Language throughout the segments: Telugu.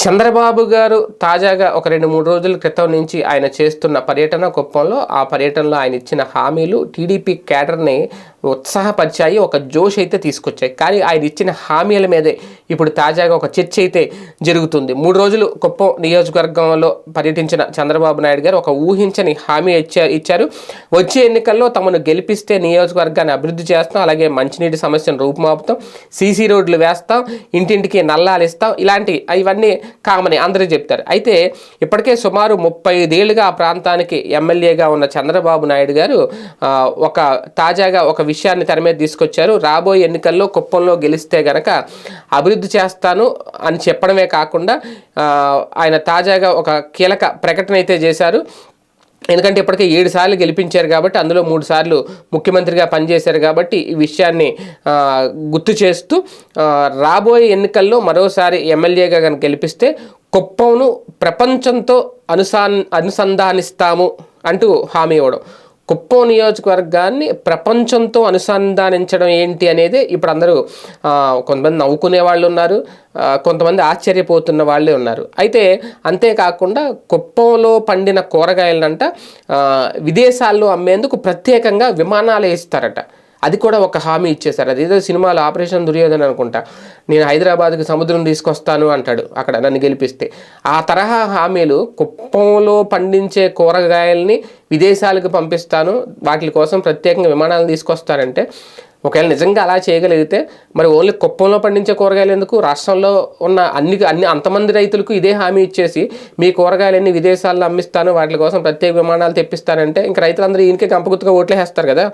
చంద్రబాబు గారు తాజాగా ఒక రెండు మూడు రోజుల క్రితం నుంచి ఆయన చేస్తున్న పర్యటన కుప్పంలో ఆ పర్యటనలో ఆయన ఇచ్చిన హామీలు టీడీపీ క్యాడర్ని ఉత్సాహపరిచాయి ఒక జోష్ అయితే తీసుకొచ్చాయి. కానీ ఆయన ఇచ్చిన హామీల మీదే ఇప్పుడు తాజాగా ఒక చర్చ అయితే జరుగుతుంది. మూడు రోజులు కుప్పం నియోజకవర్గంలో పర్యటించిన చంద్రబాబు నాయుడు గారు ఒక ఊహించని హామీ ఇచ్చా ఇచ్చారు. వచ్చే ఎన్నికల్లో తమను గెలిపిస్తే నియోజకవర్గాన్ని అభివృద్ధి చేస్తాం అలాగే మంచినీటి సమస్యను రూపుమాపుతాం సీసీ రోడ్లు వేస్తాం ఇంటింటికి నల్లాలు ఇస్తాం ఇలాంటి ఇవన్నీ కామని అందరూ చెప్తారు. అయితే ఇప్పటికే సుమారు ముప్పై ఐదేళ్ళుగా ఆ ప్రాంతానికి ఎమ్మెల్యేగా ఉన్న చంద్రబాబు నాయుడు గారు ఒక తాజాగా ఒక విషయాన్ని తెర మీద తీసుకొచ్చారు. రాబోయే ఎన్నికల్లో కుప్పంలో గెలిస్తే గనక అభివృద్ధి చేస్తాను అని చెప్పడమే కాకుండా ఆయన తాజాగా ఒక కీలక ప్రకటన అయితే చేశారు. ఎందుకంటే ఇప్పటికే ఏడు సార్లు గెలిపించారు కాబట్టి అందులో మూడు సార్లు ముఖ్యమంత్రిగా పనిచేశారు కాబట్టి ఈ విషయాన్ని గుర్తు చేస్తూ రాబోయే ఎన్నికల్లో మరోసారి ఎమ్మెల్యేగా కనుక గెలిపిస్తే కుప్పంను ప్రపంచంతో అనుసా అనుసంధానిస్తాము అంటూ హామీ ఇవ్వడం. కుప్పం నియోజకవర్గాన్ని ప్రపంచంతో అనుసంధానించడం ఏంటి అనేది ఇప్పుడు అందరూ కొంతమంది నవ్వుకునే వాళ్ళు ఉన్నారు కొంతమంది ఆశ్చర్యపోతున్న వాళ్ళే ఉన్నారు. అయితే అంతేకాకుండా కుప్పంలో పండిన కూరగాయలనంట విదేశాల్లో అమ్మేందుకు ప్రత్యేకంగా విమానాలు వేస్తారట అది కూడా ఒక హామీ ఇచ్చేశారు. అదేదో సినిమాలో ఆపరేషన్ దుర్యోధన అనుకుంటా. నేను హైదరాబాద్కి సముద్రం తీసుకొస్తాను అంటాడు అక్కడ నన్ను గెలిపిస్తే. ఆ తరహా హామీలు కుప్పంలో పండించే కూరగాయల్ని విదేశాలకు పంపిస్తాను. వాటి కోసం ప్రత్యేకంగా విమానాలు తీసుకొస్తారంటే ఒకవేళ నిజంగా అలా చేయగలిగితే మరి ఓన్లీ కుప్పంలో పండించే కూరగాయలు ఎందుకు? రాష్ట్రంలో ఉన్న అన్ని అన్ని అంతమంది రైతులకు ఇదే హామీ ఇచ్చేసి మీ కూరగాయలన్నీ విదేశాల్లో అమ్మిస్తాను. వాటి కోసం ప్రత్యేక విమానాలు తెప్పిస్తానంటే ఇంకా రైతులందరూ ఈయనకే గంపగుత్తుగా ఓట్లేసేస్తారు కదా.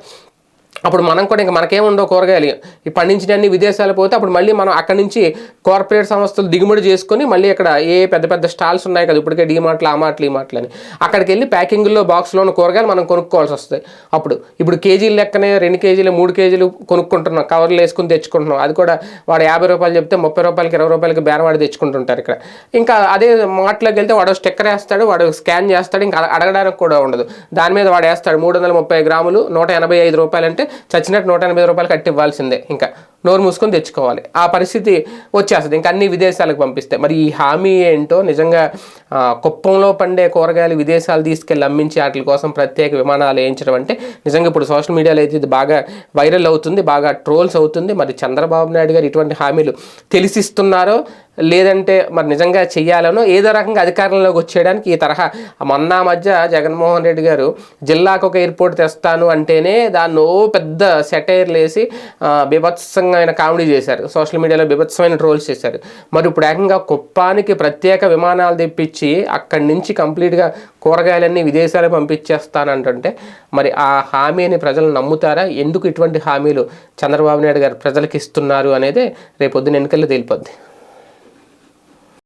అప్పుడు మనం కూడా ఇంకా మనకేముండవు కూరగాయలు. ఈ పండించినన్ని విదేశాలు పోతే అప్పుడు మళ్ళీ మనం అక్కడి నుంచి కార్పొరేట్ సంస్థలు దిగుమతి చేసుకొని మళ్ళీ ఇక్కడ ఏ పెద్ద పెద్ద స్టాల్స్ ఉన్నాయి కదా ఇప్పటికే డీ ఆ మార్ట్లు ఈ మార్ట్లు అని. అక్కడికి వెళ్ళి ప్యాకింగ్లో బాక్స్లో ఉన్న కూరగాయలు మనం కొనుక్కోవాల్సి వస్తాయి అప్పుడు ఇప్పుడు కేజీలు లెక్కనే రెండు కేజీలు మూడు కేజీలు కొనుక్కుంటున్నాం. కవర్లు వేసుకుని తెచ్చుకుంటున్నాం. అది కూడా వాడు యాభై రూపాయలు చెప్తే ముప్పై రూపాయలకి ఇరవై రూపాయలకి బేరవాడి తెచ్చుకుంటుంటారు ఇక్కడ. ఇంకా అదే మార్ట్లోకి వెళ్తే వాడు స్టిక్కర్ వేస్తాడు వాడు స్కాన్ చేస్తాడు ఇంకా అడగడానికి కూడా ఉండదు. దాని మీద వాడు వేస్తాడు. మూడు వందల ముప్పై గ్రాములు నూట ఎనభై ఐదు రూపాయలు అంటే చచ్చినట్టు నూట ఎనభై రూపాయలు కట్టి ఇవ్వాల్సిందే. ఇంకా నోరు మూసుకొని తెచ్చుకోవాలి. ఆ పరిస్థితి వచ్చేస్తుంది. ఇంకా అన్ని విదేశాలకు పంపిస్తే. మరి ఈ హామీ ఏంటో నిజంగా కుప్పంలో పండే కూరగాయలు విదేశాలు తీసుకెళ్ళి అమ్మించి వాటి కోసం ప్రత్యేక విమానాలు వేయించడం అంటే నిజంగా ఇప్పుడు సోషల్ మీడియాలో అయితే ఇది బాగా వైరల్ అవుతుంది బాగా ట్రోల్స్ అవుతుంది. మరి చంద్రబాబు నాయుడు గారు ఇటువంటి హామీలు తెలిసిస్తున్నారో లేదంటే మరి నిజంగా చెయ్యాలనో ఏదో రకంగా అధికారంలోకి వచ్చేయడానికి ఈ తరహా మొన్న మధ్య జగన్మోహన్ రెడ్డి గారు జిల్లాకు ఒక ఎయిర్పోర్ట్ తెస్తాను అంటేనే దాన్ని ఓ పెద్ద సెటైర్లు వేసి ఆ, ఆయన కామెడీ చేశారు. సోషల్ మీడియాలో బీభత్సమైన ట్రోల్స్ చేశారు. మరి ఇప్పుడు ఏకంగా కుప్పానికి ప్రత్యేక విమానాలు తెప్పించి అక్కడి నుంచి కంప్లీట్గా కూరగాయలన్నీ విదేశాలకు పంపించేస్తానంటుంటే మరి ఆ హామీని ప్రజలు నమ్ముతారా? ఎందుకు ఇటువంటి హామీలు చంద్రబాబు నాయుడు గారు ప్రజలకు ఇస్తున్నారు అనేది రేపొద్దున ఎన్నికల్లో తేలిపోద్ది.